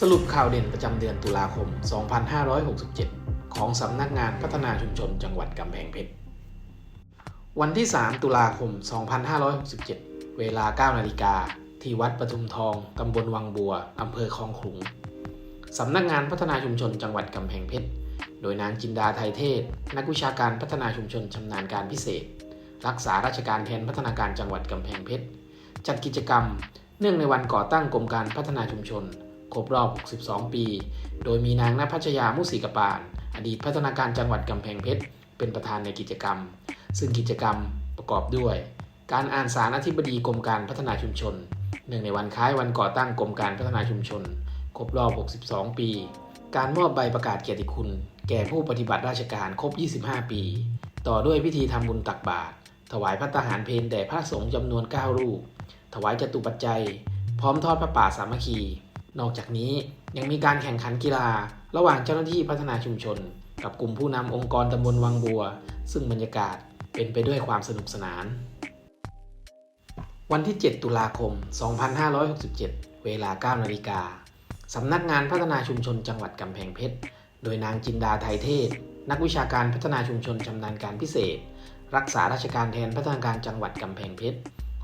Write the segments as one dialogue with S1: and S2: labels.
S1: สรุปข่าวเด่นประจำเดือนตุลาคม 2567 ของสำนักงานพัฒนาชุมชนจังหวัดกำแพงเพชร วันที่ 3 ตุลาคม 2567 เวลา 9 นาฬิกา ที่วัดปทุมทอง ตำบลวังบัว อำเภอคลองขลุง สำนักงานพัฒนาชุมชนจังหวัดกำแพงเพชร โดยนางจินดาไทยเทศ นักวิชาการพัฒนาชุมชนชำนาญการพิเศษ รักษาราชการแทนพัฒนาการจังหวัดกำแพงเพชร จัดกิจกรรม เนื่องในวันก่อตั้งกรมการพัฒนาชุมชน ครบรอบ 62 ปี โดยมีนางนภัชยามุสิกปาน อดีตพัฒนาการจังหวัดกำแพงเพชร เป็นประธานในกิจกรรม ซึ่งกิจกรรมประกอบด้วย การอ่านสารอธิบดีกรมการพัฒนาชุมชนเนื่องในวันคล้ายวันก่อตั้งกรมการพัฒนาชุมชน ครบรอบ 62 ปี การมอบใบประกาศเกียรติคุณ แก่ผู้ปฏิบัติราชการครบ 25 ปี ต่อด้วยพิธีทำบุญตักบาตร ถวายพระทหารเพลแด่พระสงฆ์จำนวน 9 รูป ถวายจตุปัจจัย พร้อมทอดพระป่าสามัคคี นอกจากนี้ยังมีการแข่งขันกีฬา ระหว่างเจ้าหน้าที่พัฒนาชุมชน กับกลุ่มผู้นำองค์กรตำบลวังบัว ซึ่งบรรยากาศเป็นไปด้วยความสนุกสนาน วันที่ 7 ตุลาคม 2567 เวลา 9 นาฬิกาสำนักงานพัฒนาชุมชนจังหวัดกำแพงเพชร โดยนางจินดาไทยเทศ นักวิชาการพัฒนาชุมชนชำนาญการพิเศษ รักษาราชการแทนพัฒนาการจังหวัดกำแพงเพชร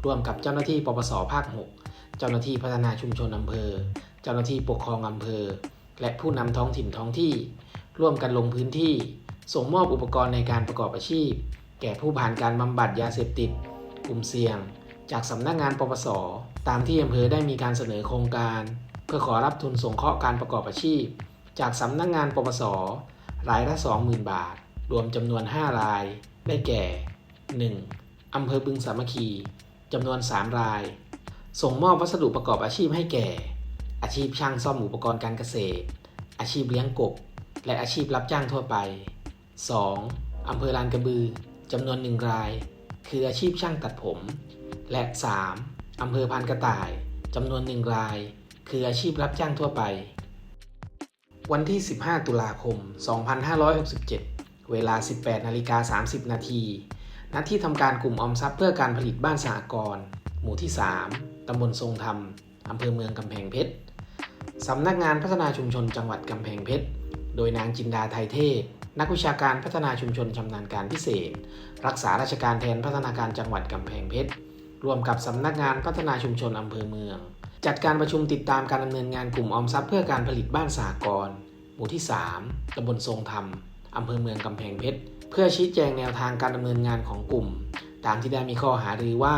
S1: ร่วมกับเจ้าหน้าที่ปปสภาค 6 เจ้าหน้าที่พัฒนาชุมชนอำเภอ เจ้าหน้าที่ปกครองอำเภอ และผู้นำท้องถิ่นท้องที่ ร่วมกันลงพื้นที่ ส่งมอบอุปกรณ์ในการประกอบอาชีพ แก่ผู้ผ่านการบำบัดยาเสพติด กลุ่มเสี่ยง จากสำนักงานปปส ตามที่อำเภอได้มีการเสนอโครงการ เพื่อขอรับทุนสงเคราะห์การประกอบอาชีพ จากสำนักงานปปสรายละ 20,000 บาท รวมจำนวน 5 ราย ได้แก่ 1. อำเภอบึงสามัคคีจำนวน 3 ราย ส่งมอบวัสดุประกอบอาชีพให้แก่ ชีพช่างซ่อมอุปกรณ์การเกษตร อาชีพเลี้ยงกบ และอาชีพรับจ้างทั่วไป 2. อำเภอลานกระบือจำนวน1ราย คืออาชีพช่างตัดผม และ 3. อำเภอพานกระต่ายจำนวน1ราย คืออาชีพรับจ้างทั่วไป วันที่ 15 ตุลาคม 2567 เวลา 18นาฬิกา30 นาทีณที่ทำการกลุ่มออมทรัพย์เพื่อการผลิตบ้านสหกรณ์หมู่ที่ 3 ตำบลทรงธรรม อำเภอเมืองกำแพงเพชร สำนักงานพัฒนาชุมชนจังหวัดกำแพงเพชร โดยนางจินดาไทยเทพนักวิชาการพัฒนาชุมชนชำนาญการพิเศษ รักษาราชการแทนพัฒนาการจังหวัดกำแพงเพชรร่วมกับสำนักงานพัฒนาชุมชนอำเภอเมือง จัดการประชุมติดตามการดำเนินงานกลุ่มออมทรัพย์เพื่อการผลิตบ้านสหกรณ์หมู่ที่ 3ตำบลทรงธรรมอำเภอเมืองกำแพงเพชร เพื่อชี้แจงแนวทางการดำเนินงานของกลุ่ม ตามที่ได้มีข้อหารือว่า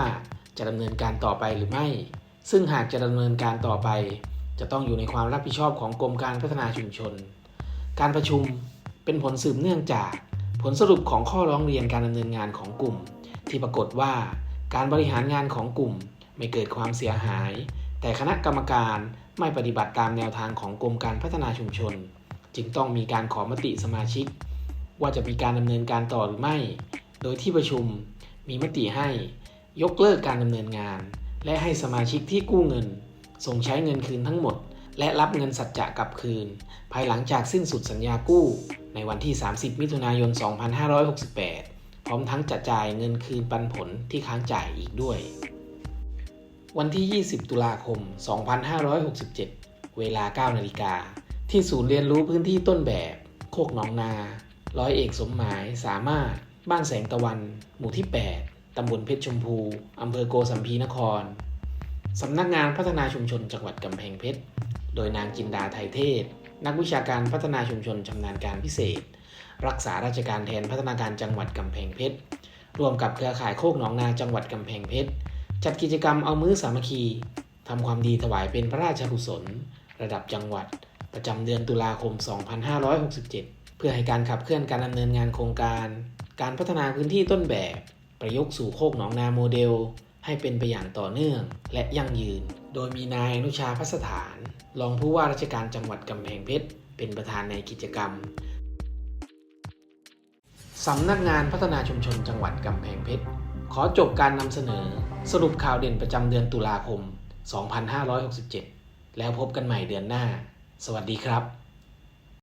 S1: จะดำเนินการต่อไปหรือไม่ ซึ่งหากจะดำเนินการต่อไป จะต้องอยู่ในความรับผิดชอบของกรมการพัฒนาชุมชน การประชุมเป็นผลสืบเนื่องจากผลสรุปของข้อร้องเรียนการดำเนินงานของกลุ่ม ที่ปรากฏว่าการบริหารงานของกลุ่มไม่เกิดความเสียหาย แต่คณะกรรมการไม่ปฏิบัติตามแนวทางของกรมการพัฒนาชุมชน จึงต้องมีการขอมติสมาชิก ว่าจะมีการดำเนินการต่อหรือไม่ โดยที่ประชุมมีมติให้ ยกเลิกการดำเนินงาน และให้สมาชิกที่กู้เงิน ส่งใช้เงินคืนทั้งหมด และรับเงินสัจจะกลับคืน ภายหลังจากสิ้นสุดสัญญากู้ ในวันที่ 30 มิถุนายน 2568 พร้อมทั้งจะจ่ายเงินคืนปันผลที่ค้างจ่ายอีกด้วย วันที่ 20 ตุลาคม 2567 เวลา 9 นาฬิกา ที่ศูนย์เรียนรู้พื้นที่ต้นแบบ โคกหนองนา ร้อยเอกสมหมายสามารถ บ้านแสงตะวัน หมู่ที่ 8ตำบลเพชรชมพู อำเภอโกสัมพีนคร สำนักงานพัฒนาชุมชนจังหวัดกำแพงเพชร โดยนางจินดาไทยเทศ นักวิชาการพัฒนาชุมชนชำนาญการพิเศษ รักษาราชการแทนพัฒนาการจังหวัดกำแพงเพชรร่วมกับเครือข่ายโคกหนองนาจังหวัดกำแพงเพชรจัดกิจกรรมเอามื้อสามัคคีทำความดีถวายเป็นพระราชกุศล ระดับจังหวัด ประจำเดือนตุลาคม 2567 เพื่อให้การขับเคลื่อนการดำเนินงานโครงการ การพัฒนาพื้นที่ต้นแบบ ประยุกต์สู่โคกหนองนาโมเดล ให้เป็นไปอย่างต่อเนื่อง และยั่งยืน โดยมีนายอนุชาพัสถาน รองผู้ว่าราชการจังหวัดกำแพงเพชร เป็นประธานในกิจกรรมสำนักงานพัฒนาชุมชนจังหวัดกำแพงเพชร ขอจบการนำเสนอ สรุปข่าวเด่นประจำเดือนตุลาคม 2567 แล้วพบกันใหม่เดือนหน้า สวัสดีครับ